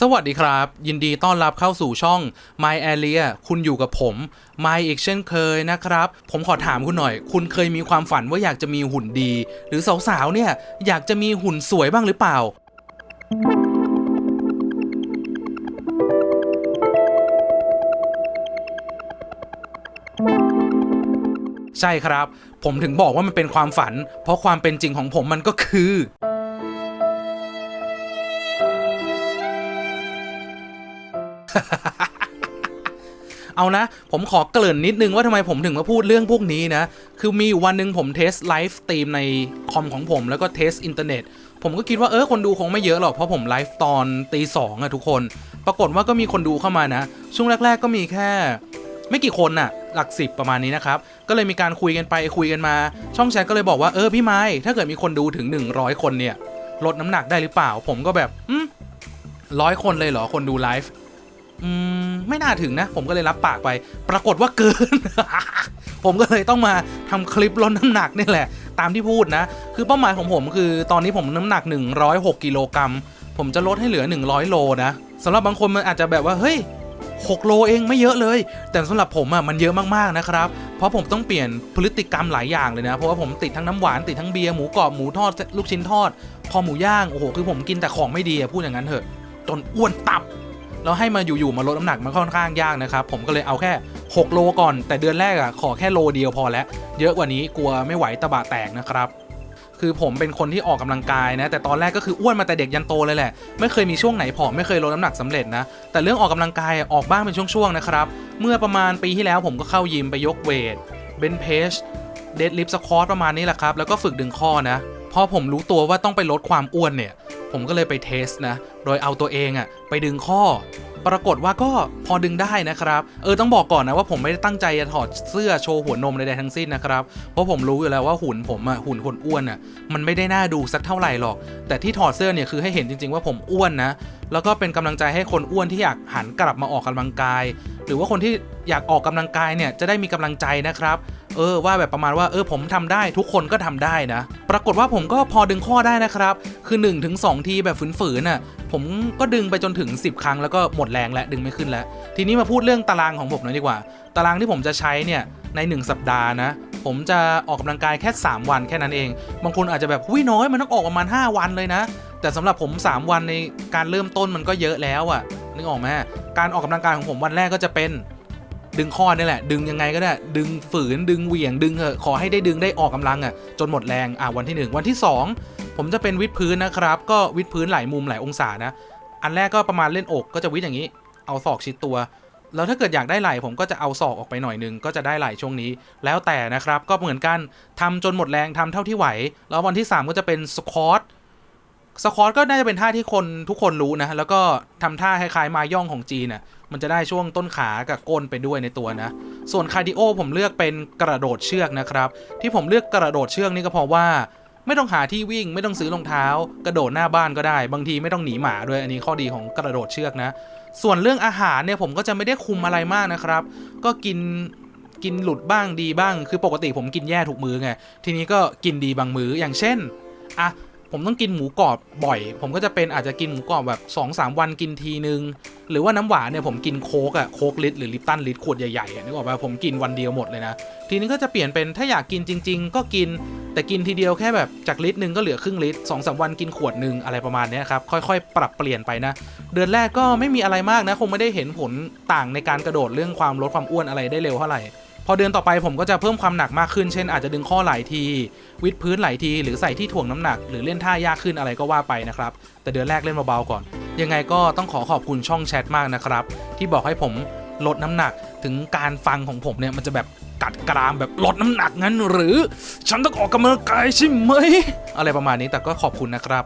สวัสดีครับ ยินดีต้อนรับเข้าสู่ช่อง My Area คุณอยู่กับผม My อีกเช่นเคยนะครับ ผมขอถามคุณหน่อย คุณเคยมีความฝันว่าอยากจะมีหุ่นดี หรือสาวๆเนี่ย อยากจะมีหุ่นสวยบ้างหรือเปล่า ใช่ครับ ผมถึงบอกว่ามันเป็นความฝัน เพราะความเป็นจริงของผมมันก็คือ เอานะ ผมขอเกริ่นนิดนึงว่าทำไมผมถึงมาพูดเรื่องพวกนี้นะ คือมีวันหนึ่งผมเทสไลฟ์สตรีมในคอมของผมแล้วก็เทสอินเทอร์เน็ต ผมก็คิดว่าเออคนดูคงไม่เยอะหรอก เพราะผมไลฟ์ตอนตีสองอะทุกคน ปรากฏว่าก็มีคนดูเข้ามานะ ช่วงแรก ๆ ก็มีแค่ ไม่กี่คนน่ะ หลักสิบประมาณนี้นะครับ ก็เลยมีการคุยกันไปคุยกันมา ช่องแชทก็เลยบอกว่าเออพี่ไม้ถ้าเกิดมีคนดูถึง 100 คนเนี่ยลดน้ำหนักได้หรือเปล่า ผมก็แบบอืมร้อยคนเลยเหรอคนดูไลฟ์ อืมไม่น่าถึงนะ ผมก็เลยรับปากไป ปรากฏว่าเกิน ผมก็เลยต้องมาทำคลิปลดน้ำหนักนี่แหละ ตามที่พูดนะ คือเป้าหมายของผมคือตอนนี้ผมน้ำหนัก 106กิโลกรัมผมจะลดให้เหลือ 100 โลนะสำหรับบางคนมันอาจจะแบบว่าเฮ้ย6โลเองไม่เยอะเลย แต่สำหรับผมอะมันเยอะมากๆนะครับ เพราะผมต้องเปลี่ยนพฤติกรรมหลายอย่างเลยนะ เพราะว่าผมติดทั้งน้ำหวานติดทั้งเบียร์หมูกรอบหมูทอดลูกชิ้นทอดคอหมูย่างโอ้โหคือผมกินแต่ของไม่ดีอะพูดอย่างนั้นเถอะ จนอ้วนตับ แล้วให้มาอยู่ๆมาลดน้ำหนักมันค่อนข้างยากนะครับผมก็เลยเอาแค่ 6 โลก่อน แต่เดือนแรกอะขอแค่โลเดียวพอแล้ว เยอะกว่านี้กลัวไม่ไหวตะบะแตกนะครับคือผมเป็นคนที่ออกกำลังกายนะแต่ตอนแรกก็คืออ้วนมาแต่เด็กยันโตเลยแหละไม่เคยมีช่วงไหนผอมไม่เคยลดน้ำหนักสำเร็จนะแต่เรื่องออกกำลังกายอออกบ้างเป็นช่วงๆนะครับเมื่อประมาณปีที่แล้วผมก็เข้ายิมไปยกเวทเบนเพชเดดลิฟต์สควอตประมาณนี้แหละครับแล้วก็ฝึกดึงข้อนะพอผมรู้ตัวว่าต้องไปลดความอ้วนเนี่ย ผมก็เลยไปเทสนะ โดยเอาตัวเองอะไปดึงข้อ ปรากฏว่าก็พอดึงได้นะครับ เออต้องบอกก่อนนะว่าผมไม่ได้ตั้งใจจะถอดเสื้อโชว์หัวนมใดๆทั้งสิ้นนะครับ เพราะผมรู้อยู่แล้วว่าหุ่นผมอะหุ่นคนอ้วนอะมันไม่ได้น่าดูสักเท่าไหร่หรอก แต่ที่ถอดเสื้อเนี่ยคือให้เห็นจริง ๆ ว่าผมอ้วนนะ แล้วก็เป็นกำลังใจให้คนอ้วนที่อยากหันกลับมาออกกำลังกาย หรือว่าคนที่อยากออกกำลังกายเนี่ยจะได้มีกำลังใจนะครับ เออว่าแบบประมาณว่าเออผมทำได้ทุกคนก็ทำได้นะ ปรากฏว่าผมก็พอดึงข้อได้นะครับ คือ1นถึงสทีแบบฝืนๆน่ะผมก็ดึงไปจนถึง 10 ครั้งแล้วก็หมดแรงแล้วดึงไม่ขึ้นแล้ว ทีนี้มาพูดเรื่องตารางของผมหน่อยดีกว่า ตารางที่ผมจะใช้เนี่ยใน 1 สัปดาห์นะผมจะออกกำลังกายแค่ 3 วันแค่นั้นเอง บางคนอาจจะแบบหุ้ยน้อยมันต้องออกประมาณ 5 วันเลยนะ แต่สำหรับผม 3 วันในการเริ่มต้นมันก็เยอะแล้วอะนึกออกไหมการออกกำลังกายของผมวันแรกก็จะเป็น ดึงข้อนี่แหละ ดึงยังไงก็ได้ ดึงฝืนดึงเหวี่ยงดึงเถอะขอให้ได้ดึงได้ออกกำลังอะ่ะจนหมดแรงอะวันที่ 1 วันที่ 2 ผมจะเป็นวิดพื้นนะครับ ก็วิดพื้นหลายมุมหลายองศานะ อันแรกก็ประมาณเล่นอกก็จะวิดอย่างนี้ เอาศอกชิดตัวแล้วถ้าเกิดอยากได้ไหลผมก็จะเอาศอกออกไปหน่อยหนึงก็จะได้ไหลช่วงนี้ แล้วแต่นะครับก็เหมือนกันทำจนหมดแรงทำเท่าที่ไหว แล้ววันที่ 3 ก็จะเป็นสควอต สควอตก็น่าจะเป็นท่าที่คนทุกคนรู้นะ แล้วก็ทำท่าคล้ายๆมาย่องของจีนน่ะมันจะได้ช่วงต้นขากับก้นไปด้วยในตัวนะ ส่วนคาร์ดิโอผมเลือกเป็นกระโดดเชือกนะครับ ที่ผมเลือกกระโดดเชือกนี่ก็เพราะว่า ไม่ต้องหาที่วิ่งไม่ต้องซื้อรองเท้า กระโดดหน้าบ้านก็ได้ บางทีไม่ต้องหนีหมาด้วยอันนี้ข้อดีของกระโดดเชือกนะ ส่วนเรื่องอาหารเนี่ยผมก็จะไม่ได้คุมอะไรมากนะครับ ก็กินกินหลุดบ้างดีบ้าง คือปกติผมกินแย่ทุกมื้อไงทีนี้ก็กินดีบางมื้ออย่างเช่นอะ ผมต้องกินหมูกรอบบ่อย ผมก็จะเป็นอาจจะกินหมูกรอบแบบ2อสวันกินทีนึง หรือว่าน้ำหวานเนี่ยผมกินโค้กอะโค้กลิตรหรือลิปตันลิตรขวดใหญ่ๆอะนึกออกป่ะผมกินวันเดียวหมดเลยนะ ทีนี้ก็จะเปลี่ยนเป็นถ้าอยากกินจริง ๆ ก็กิน แต่กินทีเดียวแค่แบบจากลิตรหนึ่งก็เหลือครึ่งลิตรสองสามวันกินขวดหนึ่งอะไรประมาณนี้ครับค่อยๆ ปรับเปลี่ยนไปนะ เดือนแรกก็ไม่มีอะไรมากนะ คงไม่ได้เห็นผลต่างในการกระโดดเรื่องความลดความอ้วนอะไรได้เร็วเท่าไหร่ พอเดือนต่อไปผมก็จะเพิ่มความหนักมากขึ้น เช่นอาจจะดึงข้อหลายที วิดพื้นหลายที หรือใส่ที่ถ่วงน้ำหนัก หรือเล่นท่ายากขึ้นอะไรก็ว่าไปนะครับ แต่เดือนแรกเล่นเบาๆก่อน ยังไงก็ต้องขอขอบคุณช่องแชทมากนะครับ ที่บอกให้ผมลดน้ำหนัก ถึงการฟังของผมเนี่ยมันจะแบบกัดกรามแบบลดน้ำหนักงั้น หรือ ฉันต้องออกกำลังกายใช่ไหม อะไรประมาณนี้แต่ก็ขอบคุณนะครับ